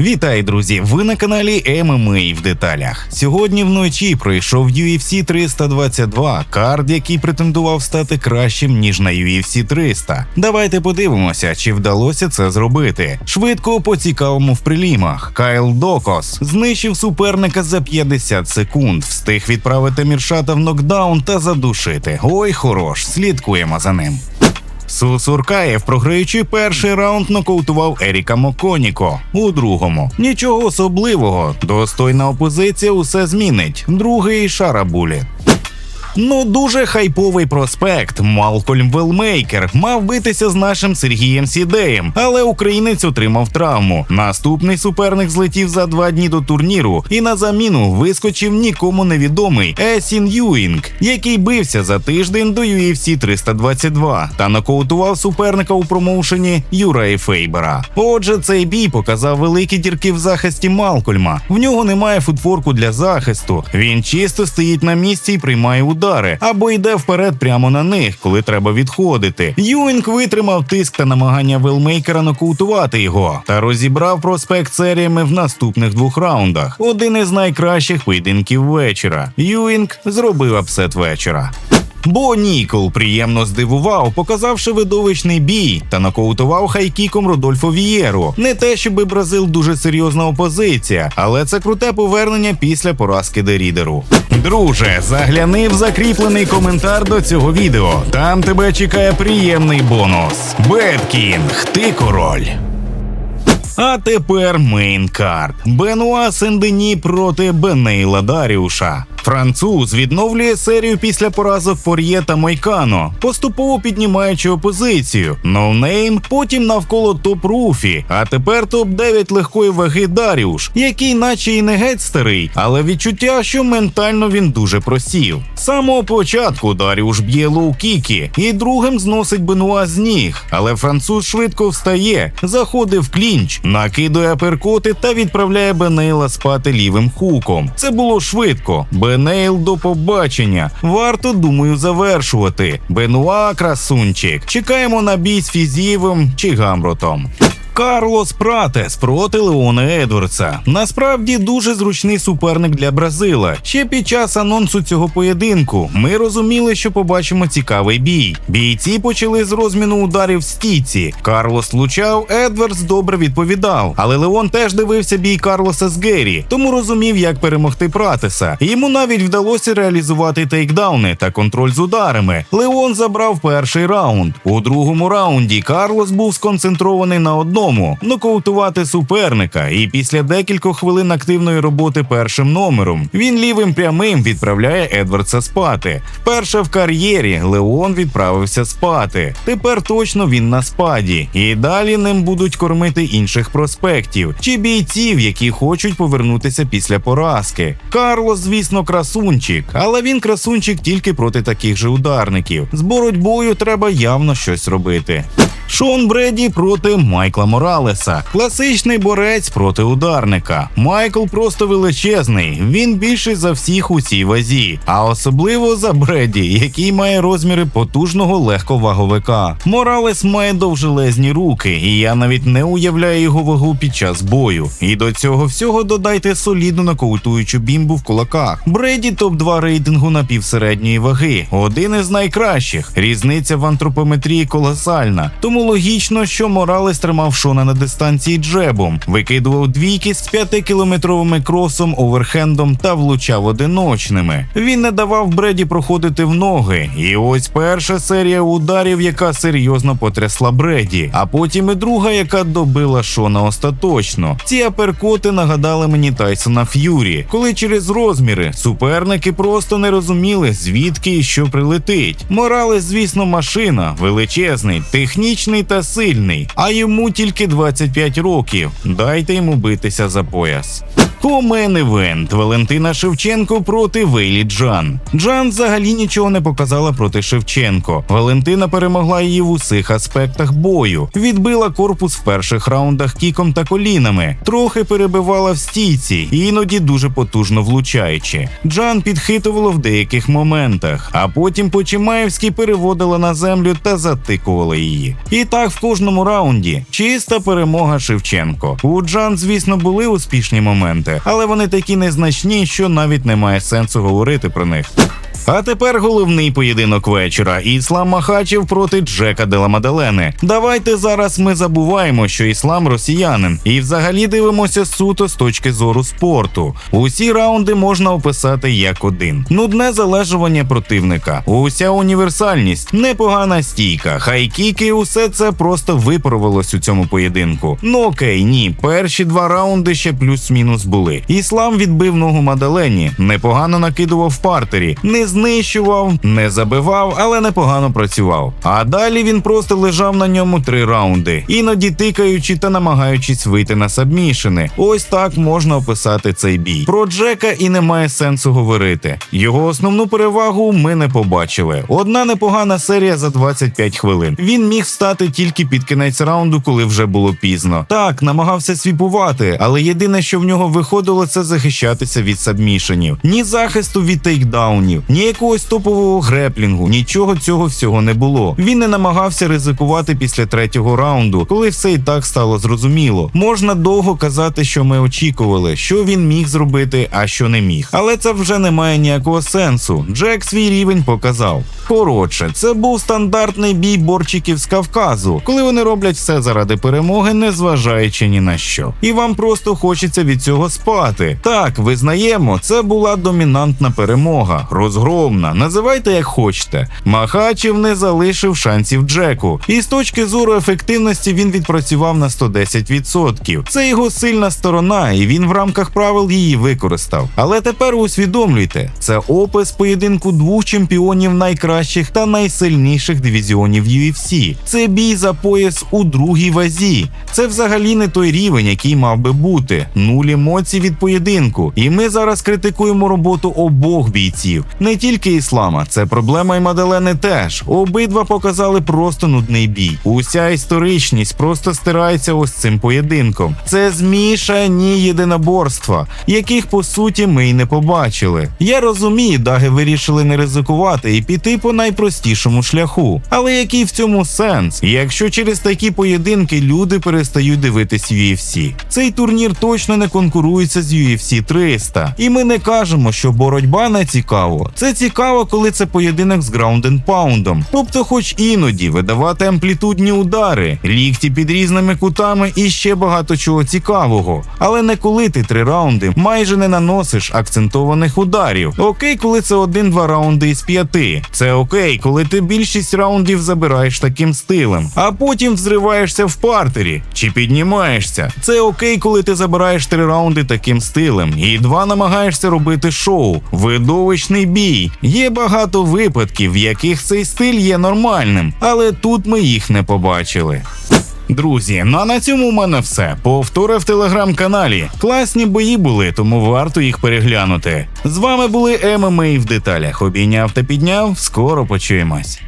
Вітаю, друзі! Ви на каналі ММА в деталях. Сьогодні вночі пройшов UFC 322, кард, який претендував стати кращим ніж на UFC 300. Давайте подивимося, чи вдалося це зробити. Швидко поцікавимо в прилімах. Кайл Докос знищив суперника за 50 секунд, встиг відправити Міршата в нокдаун та задушити. Ой, хорош, слідкуємо за ним. Сусуркаєв, програючи перший раунд, нокаутував Еріка Моконіко. У другому нічого особливого. Достойна опозиція усе змінить. Другий шарабулі. Ну, дуже хайповий проспект. Малкольм Велмейкер мав битися з нашим Сергієм Сідеєм, але українець отримав травму. Наступний суперник злетів за два дні до турніру, і на заміну вискочив нікому невідомий Есін Юінг, який бився за тиждень до UFC 322 та нокаутував суперника у промоушені Юрая Фейбера. Отже, цей бій показав великі дірки в захисті Малкольма. В нього немає футфорку для захисту. Він чисто стоїть на місці і приймає удар удари або йде вперед прямо на них, коли треба відходити. Юінг витримав тиск та намагання велмейкера нокаутувати його та розібрав проспект серіями в наступних двох раундах. Один із найкращих поєдинків вечора. Юінг зробив апсет вечора. Бо Нікол приємно здивував, показавши видовищний бій та нокаутував хайкіком Родольфо Вієру. Не те, щоби Бразил дуже серйозна опозиція, але це круте повернення після поразки Дерідеру. Друже, загляни в закріплений коментар до цього відео. Там тебе чекає приємний бонус. Беткінг, ти король. А тепер мейнкарт. Бенуа Сендені проти Бенейла Даріуша. Француз відновлює серію після поразок Фор'є та Мойкано, поступово піднімаючи опозицію. Ноунейм, потім навколо топ Руфі, а тепер топ 9 легкої ваги Даріуш, який, наче і не геть старий, але відчуття, що ментально він дуже просів. З самого початку Даріуш б'є лоу-кіки і другим зносить Бенуа з ніг, але француз швидко встає, заходить в клінч, накидує аперкоти та відправляє Бенейла спати лівим хуком. Це було швидко. Бенейл до побачення. Варто, думаю, завершувати. Бенуа красунчик. Чекаємо на бій з Фізієвим чи Гамротом. Карлос Пратес проти Леона Едвардса. Насправді дуже зручний суперник для Бразила. Ще під час анонсу цього поєдинку ми розуміли, що побачимо цікавий бій. Бійці почали з розміну ударів в стійці. Карлос влучав, Едвардс добре відповідав. Але Леон теж дивився бій Карлоса з Геррі, тому розумів, як перемогти Пратеса. Йому навіть вдалося реалізувати тейкдауни та контроль з ударами. Леон забрав перший раунд. У другому раунді Карлос був сконцентрований на одному одному нокаутувати суперника, і після декількох хвилин активної роботи першим номером він лівим прямим відправляє Едвардса спати. Вперше в кар'єрі Леон відправився спати. Тепер точно він на спаді, і далі ним будуть кормити інших проспектів чи бійців, які хочуть повернутися після поразки. Карлос, звісно, красунчик, але він красунчик тільки проти таких же ударників. З боротьбою треба явно щось робити. Шон Бреді проти Майкла Моралеса. Класичний борець проти ударника. Майкл просто величезний. Він більший за всіх у цій вазі, а особливо за Бреді, який має розміри потужного легковаговика. Моралес має довжелезні руки, і я навіть не уявляю його вагу під час бою. І до цього всього додайте солідну нокаутуючу бімбу в кулаках. Бреді топ 2 рейтингу напівсередньої ваги. Один із найкращих. Різниця в антропометрії колосальна. Тому логічно, що Моралес тримав Шона на дистанції джебом, викидував двійки з 5-кілометровими кросом, оверхендом та влучав одиночними. Він не давав Бреді проходити в ноги. І ось перша серія ударів, яка серйозно потрясла Бреді, а потім і друга, яка добила Шона остаточно. Ці аперкоти нагадали мені Тайсона Ф'юрі, коли через розміри суперники просто не розуміли, звідки і що прилетить. Моралес, звісно, машина, величезний, технічний та сильний, а йому тільки 25 років. Дайте йому битися за пояс. Комен івент Валентина Шевченко проти Вейлі Джан. Джан взагалі нічого не показала проти Шевченко. Валентина перемогла її в усіх аспектах бою, відбила корпус в перших раундах кіком та колінами, трохи перебивала в стійці, іноді дуже потужно влучаючи. Джан підхитувала в деяких моментах, а потім Почимаєвський переводила на землю та затикувала її. І так в кожному раунді чиста перемога Шевченко. У Джан, звісно, були успішні моменти, але вони такі незначні, що навіть немає сенсу говорити про них. А тепер головний поєдинок вечора: Іслам Махачев проти Джека Дела Маделени. Давайте зараз ми забуваємо, що іслам росіянин, і взагалі дивимося суто з точки зору спорту. Усі раунди можна описати як один: нудне залежування противника, уся універсальність, непогана стійка, хайкіки, усе це просто випарувалось у цьому поєдинку. Ну окей, ні, перші два раунди ще плюс-мінус були. Іслам відбив ногу Маделені, непогано накидував в партері, не знищував, не забивав, але непогано працював. А далі він просто лежав на ньому три раунди, іноді тикаючи та намагаючись вийти на сабмішини. Ось так можна описати цей бій. Про Джека і немає сенсу говорити. Його основну перевагу ми не побачили. Одна непогана серія за 25 хвилин. Він міг встати тільки під кінець раунду, коли вже було пізно. Так, намагався свіпувати, але єдине, що в нього виходило, це захищатися від сабмішенів. Ні захисту від тейкдаунів, ні якогось топового греплінгу, нічого цього всього не було. Він не намагався ризикувати після третього раунду, коли все і так стало зрозуміло. Можна довго казати, що ми очікували, що він міг зробити, а що не міг. Але це вже не має ніякого сенсу. Джек свій рівень показав. Коротше, це був стандартний бій борчиків з Кавказу, коли вони роблять все заради перемоги, незважаючи ні на що. І вам просто хочеться від цього спати. Так, визнаємо, це була домінантна перемога, розгромна. Називайте як хочете. Махачев не залишив шансів Джеку, і з точки зору ефективності він відпрацював на 110%. Це його сильна сторона, і він в рамках правил її використав. Але тепер усвідомлюйте, це опис поєдинку двох чемпіонів найкращих та найсильніших дивізіонів UFC. Це бій за пояс у другій вазі. Це взагалі не той рівень, який мав би бути. Нуль емоцій від поєдинку. І ми зараз критикуємо роботу обох бійців, не тільки іслама. Це проблема і Маделени теж. Обидва показали просто нудний бій. Уся історичність просто стирається ось цим поєдинком. Це змішані єдиноборства, яких по суті ми й не побачили. Я розумію, даги вирішили не ризикувати і піти по найпростішому шляху. Але який в цьому сенс? Якщо через такі поєдинки люди перестають дивитись UFC? Цей турнір точно не конкурується з UFC 300. І ми не кажемо, що боротьба не цікаво. Це цікаво, коли це поєдинок з pound. Тобто, хоч іноді видавати амплітудні удари, лікті під різними кутами і ще багато чого цікавого. Але не коли ти три раунди майже не наносиш акцентованих ударів. Окей, коли це один-два раунди із п'яти. Це окей, коли ти більшість раундів забираєш таким стилем, а потім взриваєшся в партері чи піднімаєшся. Це окей, коли ти забираєш три раунди таким стилем, і два намагаєшся робити шоу, видовищний бій. Є багато випадків, в яких цей стиль є нормальним, але тут ми їх не побачили. Друзі, ну а на цьому у мене все. Повтори в телеграм-каналі. Класні бої були, тому варто їх переглянути. З вами були ММА в деталях. Обійняв та підняв. Скоро почуємось.